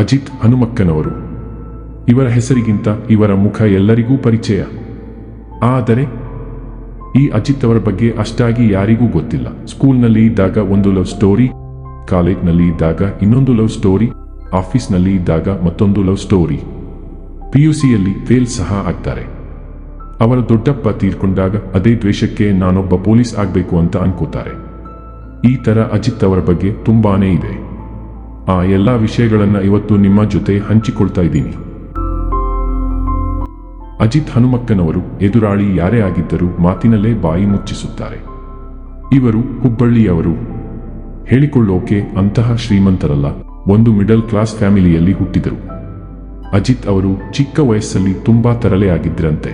ಅಜಿತ್ ಹನುಮಕ್ಕನವರು. ಇವರ ಹೆಸರಿಗಿಂತ ಇವರ ಮುಖ ಎಲ್ಲರಿಗೂ ಪರಿಚಯ. ಆದರೆ, ಈ ಅಜಿತ್ ಅವರ ಬಗ್ಗೆ ಅಷ್ಟಾಗಿ ಯಾರಿಗೂ ಗೊತ್ತಿಲ್ಲ. ಸ್ಕೂಲ್ನಲ್ಲಿ ಇದ್ದಾಗ ಒಂದು ಲವ್ ಸ್ಟೋರಿ, ಕಾಲೇಜ್ನಲ್ಲಿ ಇದ್ದಾಗ ಇನ್ನೊಂದು ಲವ್ ಸ್ಟೋರಿ, ಆಫೀಸ್ನಲ್ಲಿ ಇದ್ದಾಗ ಮತ್ತೊಂದು ಲವ್ ಸ್ಟೋರಿ. ಪಿಯುಸಿಯಲ್ಲಿ ಫೇಲ್ ಸಹ ಆಗ್ತಾರೆ. ಅವರ ದೊಡ್ಡಪ್ಪ ತೀರ್ಕೊಂಡಾಗ ಅದೇ ದ್ವೇಷಕ್ಕೆ ನಾನೊಬ್ಬ ಪೊಲೀಸ್ ಆಗಬೇಕು ಅಂತ ಅನ್ಕೋತಾರೆ. ಈ ತರ ಅಜಿತ್ ಅವರ ಬಗ್ಗೆ ತುಂಬಾನೇ ಇದೆ. ಆ ಎಲ್ಲ ವಿಷಯಗಳನ್ನ ಇವತ್ತು ನಿಮ್ಮ ಜೊತೆ ಹಂಚಿಕೊಳ್ತಾ ಇದ್ದೀನಿ. ಅಜಿತ್ ಹನುಮಕ್ಕನವರು ಎದುರಾಳಿ ಯಾರೇ ಆಗಿದ್ದರೂ ಮಾತಿನಲ್ಲೇ ಬಾಯಿ ಮುಚ್ಚಿಸುತ್ತಾರೆ. ಇವರು ಹುಬ್ಬಳ್ಳಿಯವರು ಹೇಳಿಕೊಳ್ಳೋಕೆ ಅಂತಹ ಶ್ರೀಮಂತರಲ್ಲ, ಒಂದು ಮಿಡಲ್ ಕ್ಲಾಸ್ ಫ್ಯಾಮಿಲಿಯಲ್ಲಿ ಹುಟ್ಟಿದರು. ಅಜಿತ್ ಅವರು ಚಿಕ್ಕ ವಯಸ್ಸಲ್ಲಿ ತುಂಬಾ ತರಲೆ ಆಗಿದ್ರಂತೆ.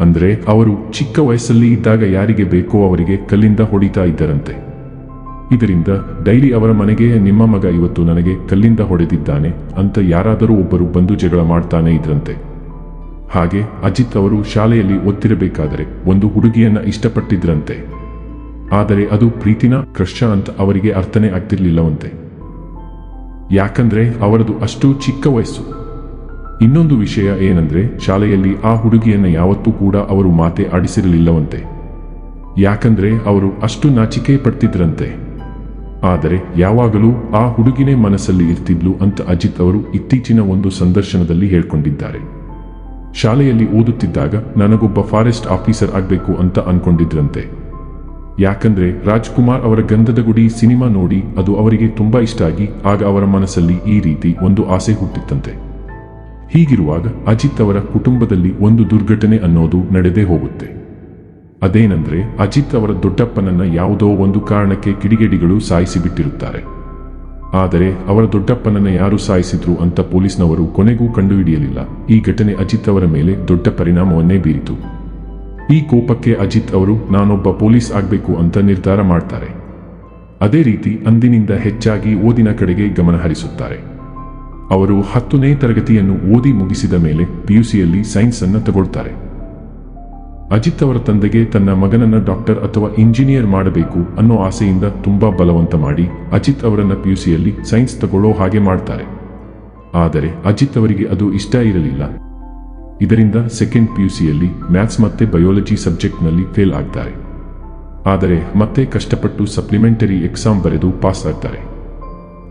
ಅಂದ್ರೆ ಅವರು ಚಿಕ್ಕ ವಯಸ್ಸಲ್ಲಿ ಇದ್ದಾಗ ಯಾರಿಗೆ ಬೇಕೋ ಅವರಿಗೆ ಕಲ್ಲಿಂದ ಹೊಡಿತಾ ಇದ್ದರಂತೆ. ಇದರಿಂದ ಡೈಲಿ ಅವರ ಮನೆಗೆ, ನಿಮ್ಮ ಮಗ ಇವತ್ತು ನನಗೆ ಕಲ್ಲಿಂದ ಹೊಡೆದಿದ್ದಾನೆ, ಅಂತ ಯಾರಾದರೂ ಒಬ್ಬರು ಬಂದು ಜಗಳ ಮಾಡ್ತಾನೆ ಇದ್ರಂತೆ. ಹಾಗೆ ಅಜಿತ್ ಅವರು ಶಾಲೆಯಲ್ಲಿ ಓದ್ತಿರಬೇಕಾದರೆ ಒಂದು ಹುಡುಗಿಯನ್ನ ಇಷ್ಟಪಟ್ಟಿದ್ರಂತೆ. ಆದರೆ ಅದು ಪ್ರೀತಿನ ಕ್ರಶ ಅಂತ ಅವರಿಗೆ ಅರ್ಥನೇ ಆಗ್ತಿರ್ಲಿಲ್ಲವಂತೆ. ಯಾಕಂದ್ರೆ ಅವರದು ಅಷ್ಟು ಚಿಕ್ಕ ವಯಸ್ಸು. ಇನ್ನೊಂದು ವಿಷಯ ಏನಂದ್ರೆ ಶಾಲೆಯಲ್ಲಿ ಆ ಹುಡುಗಿಯನ್ನ ಯಾವತ್ತೂ ಕೂಡ ಅವರು ಮಾತೆ ಆಡಿಸಿರಲಿಲ್ಲವಂತೆ. ಯಾಕಂದ್ರೆ ಅವರು ಅಷ್ಟು ನಾಚಿಕೆ ಪಡ್ತಿದ್ರಂತೆ. ಆದರೆ ಯಾವಾಗಲೂ ಆ ಹುಡುಗಿನೇ ಮನಸ್ಸಲ್ಲಿ ಇರ್ತಿದ್ಲು ಅಂತ ಅಜಿತ್ ಅವರು ಇತ್ತೀಚಿನ ಒಂದು ಸಂದರ್ಶನದಲ್ಲಿ ಹೇಳ್ಕೊಂಡಿದ್ದಾರೆ. ಶಾಲೆಯಲ್ಲಿ ಓದುತ್ತಿದ್ದಾಗ ನನಗೊಬ್ಬ ಫಾರೆಸ್ಟ್ ಆಫೀಸರ್ ಆಗಬೇಕು ಅಂತ ಅನ್ಕೊಂಡಿದ್ರಂತೆ. ಯಾಕಂದ್ರೆ ರಾಜ್ಕುಮಾರ್ ಅವರ ಗಂಧದ ಗುಡಿ ಸಿನಿಮಾ ನೋಡಿ ಅದು ಅವರಿಗೆ ತುಂಬಾ ಇಷ್ಟ ಆಗಿ ಆಗ ಅವರ ಮನಸ್ಸಲ್ಲಿ ಈ ರೀತಿ ಒಂದು ಆಸೆ ಹುಟ್ಟಿತ್ತಂತೆ. ಹೀಗಿರುವಾಗ ಅಜಿತ್ ಅವರ ಕುಟುಂಬದಲ್ಲಿ ಒಂದು ದುರ್ಘಟನೆ ಅನ್ನೋದು ನಡೆದೇ ಹೋಗುತ್ತೆ. ಅದೇನೆಂದ್ರೆ ಅಜಿತ್ ಅವರ ದೊಡ್ಡಪ್ಪನನ್ನ ಯಾವುದೋ ಒಂದು ಕಾರಣಕ್ಕೆ ಕಿಡಿಗೇಡಿಗಳು ಸಾಯಿಸಿಬಿಟ್ಟಿರುತ್ತಾರೆ. ಆದರೆ ಅವರ ದೊಡ್ಡಪ್ಪನನ್ನ ಯಾರು ಸಾಯಿಸಿದ್ರು ಅಂತ ಪೊಲೀಸ್ನವರು ಕೊನೆಗೂ ಕಂಡುಹಿಡಿಯಲಿಲ್ಲ. ಈ ಘಟನೆ ಅಜಿತ್ ಅವರ ಮೇಲೆ ದೊಡ್ಡ ಪರಿಣಾಮವನ್ನೇ ಬೀರಿತು. ಈ ಕೋಪಕ್ಕೆ ಅಜಿತ್ ಅವರು, ನಾನೊಬ್ಬ ಪೊಲೀಸ್ ಆಗಬೇಕು ಅಂತ ನಿರ್ಧಾರ ಮಾಡ್ತಾರೆ. ಅದೇ ರೀತಿ ಅಂದಿನಿಂದ ಹೆಚ್ಚಾಗಿ ಓದಿನ ಕಡೆಗೆ ಗಮನ ಹರಿಸುತ್ತಾರೆ. ಅವರು ಹತ್ತನೇ ತರಗತಿಯನ್ನು ಓದಿ ಮುಗಿಸಿದ ಮೇಲೆ ಪಿಯುಸಿಯಲ್ಲಿ ಸೈನ್ಸ್ ಅನ್ನು ತಗೊಳ್ತಾರೆ. ಅಜಿತ್ ಅವರ ತಂದೆಗೆ ತನ್ನ ಮಗನನ್ನ ಡಾಕ್ಟರ್ ಅಥವಾ ಇಂಜಿನಿಯರ್ ಮಾಡಬೇಕು ಅನ್ನೋ ಆಸೆಯಿಂದ ತುಂಬಾ ಬಲವಂತ ಮಾಡಿ ಅಜಿತ್ ಅವರನ್ನ ಪಿಯುಸಿಯಲ್ಲಿ ಸೈನ್ಸ್ ತಗೊಳ್ಳೋ ಹಾಗೆ ಮಾಡ್ತಾರೆ. ಆದರೆ ಅಜಿತ್ ಅವರಿಗೆ ಅದು ಇಷ್ಟ ಇರಲಿಲ್ಲ. ಇದರಿಂದ ಸೆಕೆಂಡ್ ಪಿಯುಸಿಯಲ್ಲಿ ಮ್ಯಾಥ್ಸ್ ಮತ್ತೆ ಬಯೋಲಜಿ ಸಬ್ಜೆಕ್ಟ್ನಲ್ಲಿ ಫೇಲ್ ಆಗ್ತಾರೆ. ಆದರೆ ಮತ್ತೆ ಕಷ್ಟಪಟ್ಟು ಸಪ್ಲಿಮೆಂಟರಿ ಎಕ್ಸಾಮ್ ಬರೆದು ಪಾಸ್ ಆಗ್ತಾರೆ.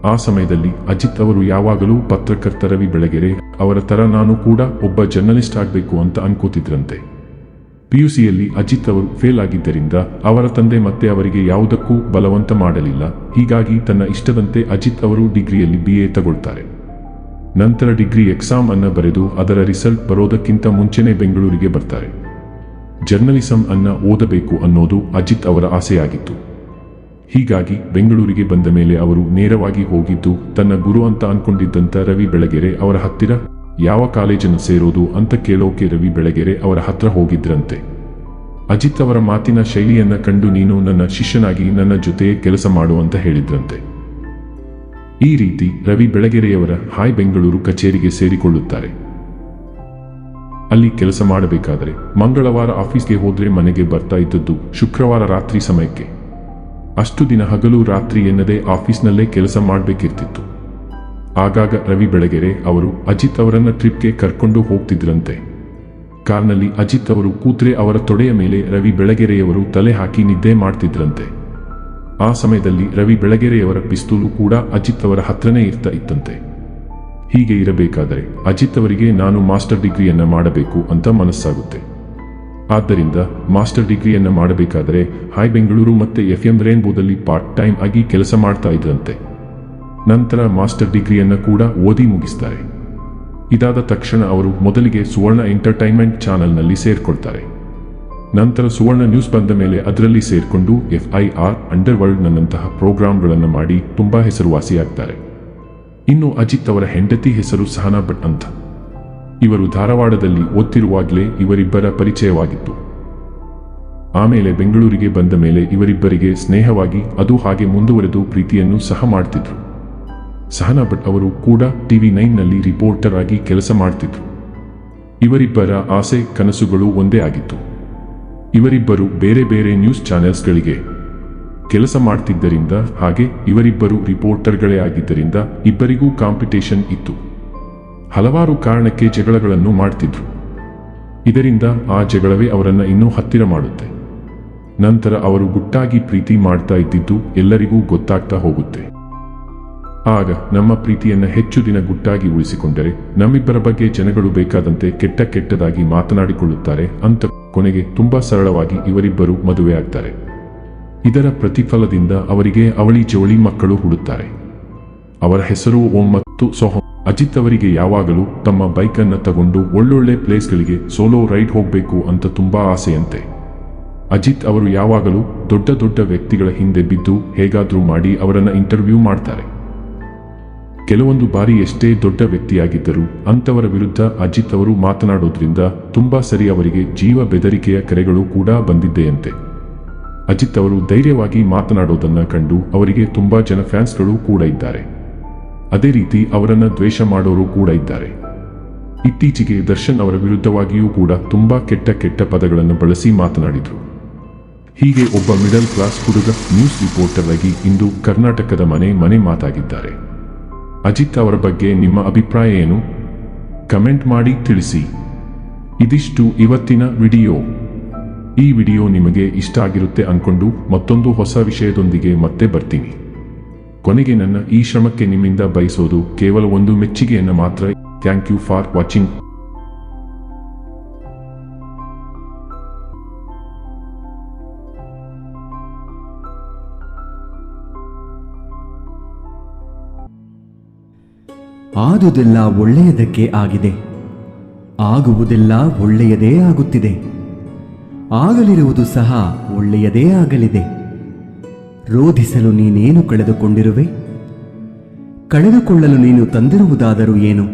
ಆ ಸಮಯದಲ್ಲಿ ಅಜಿತ್ ಅವರು ಯಾವಾಗಲೂ ಪತ್ರಕರ್ತ ರವಿ ಬೆಳಗೆರೆ ಅವರ ತರ ನಾನು ಕೂಡ ಒಬ್ಬ ಜರ್ನಲಿಸ್ಟ್ ಆಗಬೇಕು ಅಂತ ಅನ್ಕೋತಿದ್ರಂತೆ. ಪಿಯುಸಿಯಲ್ಲಿ ಅಜಿತ್ ಅವರು ಫೇಲ್ ಆಗಿದ್ದರಿಂದ ಅವರ ತಂದೆ ಮತ್ತೆ ಅವರಿಗೆ ಯಾವುದಕ್ಕೂ ಬಲವಂತ ಮಾಡಲಿಲ್ಲ. ಹೀಗಾಗಿ ತನ್ನ ಇಷ್ಟದಂತೆ ಅಜಿತ್ ಅವರು ಡಿಗ್ರಿಯಲ್ಲಿ ಬಿ ಎ ತಗೊಳ್ತಾರೆ. ನಂತರ ಡಿಗ್ರಿ ಎಕ್ಸಾಮ್ ಅನ್ನು ಬರೆದು ಅದರ ರಿಸಲ್ಟ್ ಬರೋದಕ್ಕಿಂತ ಮುಂಚೆನೇ ಬೆಂಗಳೂರಿಗೆ ಬರ್ತಾರೆ. ಜರ್ನಲಿಸಂ ಅನ್ನ ಓದಬೇಕು ಅನ್ನೋದು ಅಜಿತ್ ಅವರ ಆಸೆಯಾಗಿತ್ತು. ಹೀಗಾಗಿ ಬೆಂಗಳೂರಿಗೆ ಬಂದ ಮೇಲೆ ಅವರು ನೇರವಾಗಿ ಹೋಗಿದ್ದು ತನ್ನ ಗುರು ಅಂತ ಅನ್ಕೊಂಡಿದ್ದಂಥ ರವಿ ಬೆಳಗೆರೆ ಅವರ ಹತ್ತಿರ ಯಾವ ಕಾಲೇಜನ್ನು ಸೇರೋದು ಅಂತ ಕೇಳೋಕೆ ರವಿ ಬೆಳಗೆರೆ ಅವರ ಹತ್ರ ಹೋಗಿದ್ರಂತೆ. ಅಜಿತ್ ಅವರ ಮಾತಿನ ಶೈಲಿಯನ್ನ ಕಂಡು ನೀನು ನನ್ನ ಶಿಷ್ಯನಾಗಿ ನನ್ನ ಜೊತೆ ಕೆಲಸ ಮಾಡು ಅಂತ ಹೇಳಿದ್ರಂತೆ. ಈ ರೀತಿ ರವಿ ಬೆಳಗೆರೆಯವರ ಹಾಯ್ ಬೆಂಗಳೂರು ಕಚೇರಿಗೆ ಸೇರಿಕೊಳ್ಳುತ್ತಾರೆ. ಅಲ್ಲಿ ಕೆಲಸ ಮಾಡಬೇಕಾದರೆ ಮಂಗಳವಾರ ಆಫೀಸ್ಗೆ ಹೋದ್ರೆ ಮನೆಗೆ ಬರ್ತಾ ಇದ್ದದ್ದು ಶುಕ್ರವಾರ ರಾತ್ರಿ ಸಮಯಕ್ಕೆ. ಅಷ್ಟು ದಿನ ಹಗಲು ರಾತ್ರಿ ಎನ್ನದೇ ಆಫೀಸ್ನಲ್ಲೇ ಕೆಲಸ ಮಾಡಬೇಕಿರ್ತಿತ್ತು. ಆಗಾಗ ರವಿ ಬೆಳಗೆರೆ ಅವರು ಅಜಿತ್ ಅವರನ್ನ ಟ್ರಿಪ್ಗೆ ಕರ್ಕೊಂಡು ಹೋಗ್ತಿದ್ರಂತೆ. ಕಾರ್ನಲ್ಲಿ ಅಜಿತ್ ಅವರು ಕೂತ್ರೆ ಅವರ ತೊಡೆಯ ಮೇಲೆ ರವಿ ಬೆಳಗೆರೆಯವರು ತಲೆ ಹಾಕಿ ನಿದ್ದೆ ಮಾಡ್ತಿದ್ರಂತೆ. ಆ ಸಮಯದಲ್ಲಿ ರವಿ ಬೆಳಗೆರೆಯವರ ಪಿಸ್ತೂಲು ಕೂಡ ಅಜಿತ್ ಅವರ ಹತ್ರನೇ ಇರ್ತಾ ಇತ್ತಂತೆ. ಹೀಗೆ ಇರಬೇಕಾದರೆ ಅಜಿತ್ ಅವರಿಗೆ ನಾನು ಮಾಸ್ಟರ್ ಡಿಗ್ರಿಯನ್ನು ಮಾಡಬೇಕು ಅಂತ ಮನಸ್ಸಾಗುತ್ತೆ. ಆದ್ದರಿಂದ ಮಾಸ್ಟರ್ ಡಿಗ್ರಿಯನ್ನು ಮಾಡಬೇಕಾದರೆ ಹಾಯ್ ಬೆಂಗಳೂರು ಮತ್ತೆ ಎಫ್ ಎಂ ರೇನ್ಬೋದಲ್ಲಿ ಪಾರ್ಟ್ ಟೈಮ್ ಆಗಿ ಕೆಲಸ ಮಾಡ್ತಾ ಇದ್ರಂತೆ. ನಂತರ ಮಾಸ್ಟರ್ ಡಿಗ್ರಿಯನ್ನು ಕೂಡ ಓದಿ ಮುಗಿಸ್ತಾರೆ. ಇದಾದ ತಕ್ಷಣ ಅವರು ಮೊದಲಿಗೆ ಸುವರ್ಣ ಎಂಟರ್ಟೈನ್ಮೆಂಟ್ ಚಾನೆಲ್ನಲ್ಲಿ ಸೇರ್ಕೊಳ್ತಾರೆ. ನಂತರ ಸುವರ್ಣ ನ್ಯೂಸ್ ಬಂದ ಮೇಲೆ ಅದರಲ್ಲಿ ಸೇರಿಕೊಂಡು ಎಫ್ ಐ ಆರ್ ಅಂಡರ್ ವರ್ಲ್ಡ್ನಂತಹ ಪ್ರೋಗ್ರಾಂಗಳನ್ನು ಮಾಡಿ ತುಂಬ ಹೆಸರುವಾಸಿಯಾಗ್ತಾರೆ ಇನ್ನು ಅಜಿತ್ ಅವರ ಹೆಂಡತಿ ಹೆಸರು ಸಹನಾ ಭಟ್ ಅಂತ. ಇವರು ಧಾರವಾಡದಲ್ಲಿ ಓದ್ತಿರುವಾಗಲೇ ಇವರಿಬ್ಬರ ಪರಿಚಯವಾಗಿತ್ತು. ಆಮೇಲೆ ಬೆಂಗಳೂರಿಗೆ ಬಂದ ಮೇಲೆ ಇವರಿಬ್ಬರಿಗೆ ಸ್ನೇಹವಾಗಿ ಅದು ಹಾಗೆ ಮುಂದುವರೆದು ಪ್ರೀತಿಯನ್ನು ಸಹ ಮಾಡ್ತಿದ್ರು. ಸಹನಾ ಭಟ್ ಅವರು ಕೂಡ ಟಿವಿ ನೈನ್ನಲ್ಲಿ ರಿಪೋರ್ಟರ್ ಆಗಿ ಕೆಲಸ ಮಾಡ್ತಿದ್ರು. ಇವರಿಬ್ಬರ ಆಸೆ, ಕನಸುಗಳು ಒಂದೇ ಆಗಿತ್ತು. ಇವರಿಬ್ಬರು ಬೇರೆ ಬೇರೆ ನ್ಯೂಸ್ ಚಾನೆಲ್ಸ್ಗಳಿಗೆ ಕೆಲಸ ಮಾಡ್ತಿದ್ದರಿಂದ, ಹಾಗೆ ಇವರಿಬ್ಬರು ರಿಪೋರ್ಟರ್ಗಳೇ ಆಗಿದ್ದರಿಂದ ಇಬ್ಬರಿಗೂ ಕಾಂಪಿಟೇಷನ್ ಇತ್ತು. ಹಲವಾರು ಕಾರಣಕ್ಕೆ ಜಗಳಗಳನ್ನು ಮಾಡ್ತಿದ್ರು. ಇದರಿಂದ ಆ ಜಗಳವೇ ಅವರನ್ನು ಇನ್ನೂ ಹತ್ತಿರ ಮಾಡುತ್ತೆ. ನಂತರ ಅವರು ಗುಟ್ಟಾಗಿ ಪ್ರೀತಿ ಮಾಡ್ತಾ ಇದ್ದಿದ್ದು ಎಲ್ಲರಿಗೂ ಗೊತ್ತಾಗ್ತಾ ಹೋಗುತ್ತೆ. ಆಗ ನಮ್ಮ ಪ್ರೀತಿಯನ್ನು ಹೆಚ್ಚು ದಿನ ಗುಟ್ಟಾಗಿ ಉಳಿಸಿಕೊಂಡರೆ ನಮ್ಮಿಬ್ಬರ ಬಗ್ಗೆ ಜನಗಳು ಬೇಕಾದಂತೆ ಕೆಟ್ಟ ಕೆಟ್ಟದಾಗಿ ಮಾತನಾಡಿಕೊಳ್ಳುತ್ತಾರೆ ಅಂತ ಕೊನೆಗೆ ತುಂಬಾ ಸರಳವಾಗಿ ಇವರಿಬ್ಬರು ಮದುವೆ ಆಗ್ತಾರೆ. ಇದರ ಪ್ರತಿಫಲದಿಂದ ಅವರಿಗೆ ಅವಳಿ ಜವಳಿ ಮಕ್ಕಳು ಹುಡುತ್ತಾರೆ ಅವರ ಹೆಸರು ಓಂ ಮತ್ತು ಸೋಹಂ. ಅಜಿತ್ ಅವರಿಗೆ ಯಾವಾಗಲೂ ತಮ್ಮ ಬೈಕನ್ನು ತಗೊಂಡು ಒಳ್ಳೊಳ್ಳೆ ಪ್ಲೇಸ್ಗಳಿಗೆ ಸೋಲೋ ರೈಡ್ ಹೋಗಬೇಕು ಅಂತ ತುಂಬಾ ಆಸೆಯಂತೆ. ಅಜಿತ್ ಅವರು ಯಾವಾಗಲೂ ದೊಡ್ಡ ದೊಡ್ಡ ವ್ಯಕ್ತಿಗಳ ಹಿಂದೆ ಬಿದ್ದು ಹೇಗಾದರೂ ಮಾಡಿ ಅವರನ್ನು ಇಂಟರ್ವ್ಯೂ ಮಾಡ್ತಾರೆ. ಕೆಲವೊಂದು ಬಾರಿ ಎಷ್ಟೇ ದೊಡ್ಡ ವ್ಯಕ್ತಿಯಾಗಿದ್ದರೂ ಅಂತವರ ವಿರುದ್ಧ ಅಜಿತ್ ಅವರು ಮಾತನಾಡೋದ್ರಿಂದ ತುಂಬಾ ಸರಿ ಅವರಿಗೆ ಜೀವ ಬೆದರಿಕೆಯ ಕರೆಗಳು ಕೂಡ ಬಂದಿದ್ದೆಯಂತೆ. ಅಜಿತ್ ಅವರು ಧೈರ್ಯವಾಗಿ ಮಾತನಾಡೋದನ್ನ ಕಂಡು ಅವರಿಗೆ ತುಂಬಾ ಜನ ಫ್ಯಾನ್ಸ್ಗಳು ಕೂಡ ಇದ್ದಾರೆ. ಅದೇ ರೀತಿ ಅವರನ್ನು ದ್ವೇಷ ಮಾಡೋರು ಕೂಡ ಇದ್ದಾರೆ. ಇತ್ತೀಚೆಗೆ ದರ್ಶನ್ ಅವರ ವಿರುದ್ಧವಾಗಿಯೂ ಕೂಡ ತುಂಬಾ ಕೆಟ್ಟ ಕೆಟ್ಟ ಪದಗಳನ್ನು ಬಳಸಿ ಮಾತನಾಡಿದರು. ಹೀಗೆ ಒಬ್ಬ ಮಿಡಲ್ ಕ್ಲಾಸ್ ಹುಡುಗ ನ್ಯೂಸ್ ರಿಪೋರ್ಟರ್ ಆಗಿ ಇಂದು ಕರ್ನಾಟಕದ ಮನೆ ಮನೆ ಮಾತಾಗಿದ್ದಾರೆ. ಅಜಿತ್ ಅವರ ಬಗ್ಗೆ ನಿಮ್ಮ ಅಭಿಪ್ರಾಯ ಏನು? ಕಮೆಂಟ್ ಮಾಡಿ ತಿಳಿಸಿ. ಇದಿಷ್ಟು ಇವತ್ತಿನ ವಿಡಿಯೋ. ಈ ವಿಡಿಯೋ ನಿಮಗೆ ಇಷ್ಟ ಆಗಿರುತ್ತೆ ಅಂದ್ಕೊಂಡು ಮತ್ತೊಂದು ಹೊಸ ವಿಷಯದೊಂದಿಗೆ ಮತ್ತೆ ಬರ್ತೀನಿ. ಕೊನೆಗೆ ನನ್ನ ಈ ಶ್ರಮಕ್ಕೆ ನಿಮ್ಮಿಂದ ಬಯಸೋದು ಕೇವಲ ಒಂದು ಮೆಚ್ಚುಗೆಯನ್ನು ಮಾತ್ರ. ಥ್ಯಾಂಕ್ ಯು ಫಾರ್ ವಾಚಿಂಗ್ ಆದುದೆಲ್ಲ ಒಳ್ಳೆಯದಕ್ಕೆ ಆಗಿದೆ. ಆಗುವುದೆಲ್ಲ ಒಳ್ಳೆಯದೇ ಆಗುತ್ತಿದೆ. ಆಗಲಿರುವುದು ಸಹ ಒಳ್ಳೆಯದೇ ಆಗಲಿದೆ. ರೋಧಿಸಲು ನೀನೇನು ಕಳೆದುಕೊಂಡಿರುವೆ? ಕಳೆದುಕೊಳ್ಳಲು ನೀನು ತಂದಿರುವುದಾದರೂ ಏನು?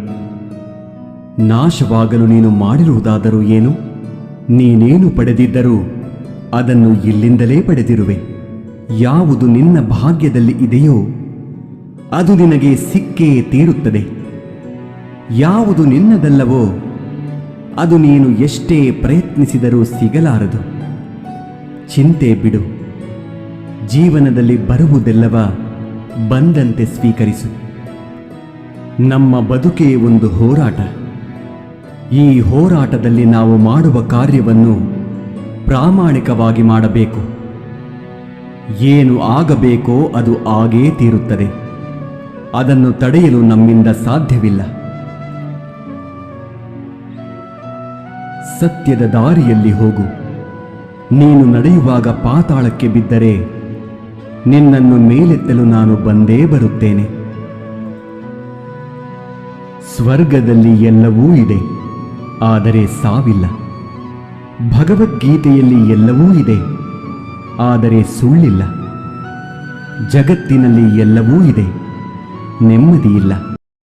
ನಾಶವಾಗಲು ನೀನು ಮಾಡಿರುವುದಾದರೂ ಏನು? ನೀನೇನು ಪಡೆದಿದ್ದರೂ ಅದನ್ನು ಇಲ್ಲಿಂದಲೇ ಪಡೆದಿರುವೆ. ಯಾವುದು ನಿನ್ನ ಭಾಗ್ಯದಲ್ಲಿ ಇದೆಯೋ ಅದು ನಿನಗೆ ಸಿಕ್ಕೇ ತೀರುತ್ತದೆ. ಯಾವುದು ನಿನ್ನದಲ್ಲವೋ, ಅದು ನೀನು ಎಷ್ಟೇ ಪ್ರಯತ್ನಿಸಿದರೂ ಸಿಗಲಾರದು. ಚಿಂತೆ ಬಿಡು. ಜೀವನದಲ್ಲಿ ಬರುವುದೆಲ್ಲವ ಬಂದಂತೆ ಸ್ವೀಕರಿಸು. ನಮ್ಮ ಬದುಕೇ ಒಂದು ಹೋರಾಟ. ಈ ಹೋರಾಟದಲ್ಲಿ ನಾವು ಮಾಡುವ ಕಾರ್ಯವನ್ನು ಪ್ರಾಮಾಣಿಕವಾಗಿ ಮಾಡಬೇಕು. ಏನು ಆಗಬೇಕೋ ಅದು ಆಗೇ ತೀರುತ್ತದೆ. ಅದನ್ನು ತಡೆಯಲು ನಮ್ಮಿಂದ ಸಾಧ್ಯವಿಲ್ಲ. ಸತ್ಯದ ದಾರಿಯಲ್ಲಿ ಹೋಗು. ನೀನು ನಡೆಯುವಾಗ ಪಾತಾಳಕ್ಕೆ ಬಿದ್ದರೆ ನಿನ್ನನ್ನು ಮೇಲೆತ್ತಲು ನಾನು ಬಂದೇ ಬರುತ್ತೇನೆ. ಸ್ವರ್ಗದಲ್ಲಿ ಎಲ್ಲವೂ ಇದೆ, ಆದರೆ ಸಾವಿಲ್ಲ. ಭಗವದ್ಗೀತೆಯಲ್ಲಿ ಎಲ್ಲವೂ ಇದೆ, ಆದರೆ ಸುಳ್ಳಿಲ್ಲ. ಜಗತ್ತಿನಲ್ಲಿ ಎಲ್ಲವೂ ಇದೆ, ನೆಮ್ಮದಿಯಿಲ್ಲ.